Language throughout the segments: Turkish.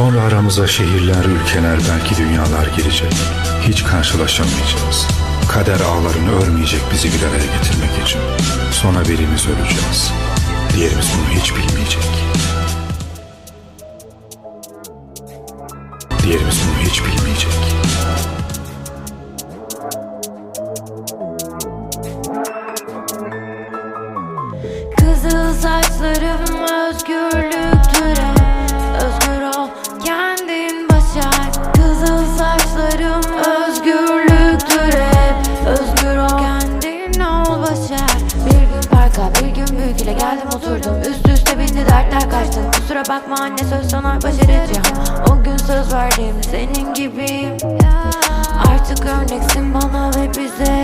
Sonra aramıza şehirler, ülkeler, belki dünyalar girecek. Hiç karşılaşamayacağız. Kader ağlarını örmeyecek bizi bir araya getirmek için. Sonra birimiz öleceğiz. Diğerimiz bunu hiç bilmeyecek. Diğerimiz bunu hiç bilmeyecek. Kızıl saçlarım özgürlüktür geldim oturdum. Üst üste bindi dertler kaçtı. Kusura bakma anne söz sana başaracağım O gün söz verdim. Senin gibiyim. Artık örneksin bana ve bize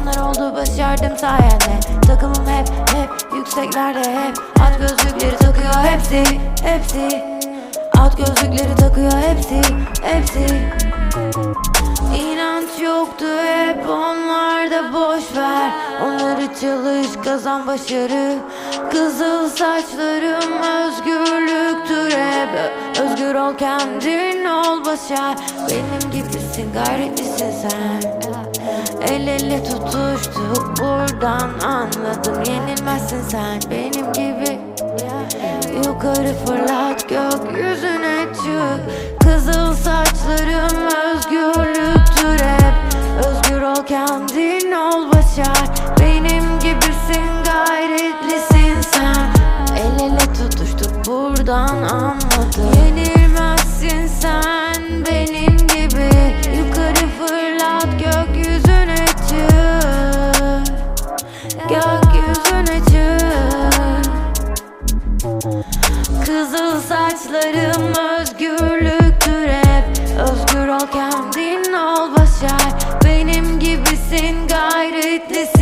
olanlar oldu başardım sayende. Takımım hep hep yükseklerde. Hep At gözlükleri takıyor hepsi hepsi. At gözlükleri takıyor hepsi hepsi. İnanç yoktu hep onlarda boş ver. Onları çalış kazan başarı. Kızıl saçlarım özgürlüktür hep. Özgür ol kendin ol başar. Benim gibisin gayretlisin sen El ele tutuştuk buradan anladım. Yenilmezsin sen benim gibi. Yukarı fırlat gökyüzüne Özgür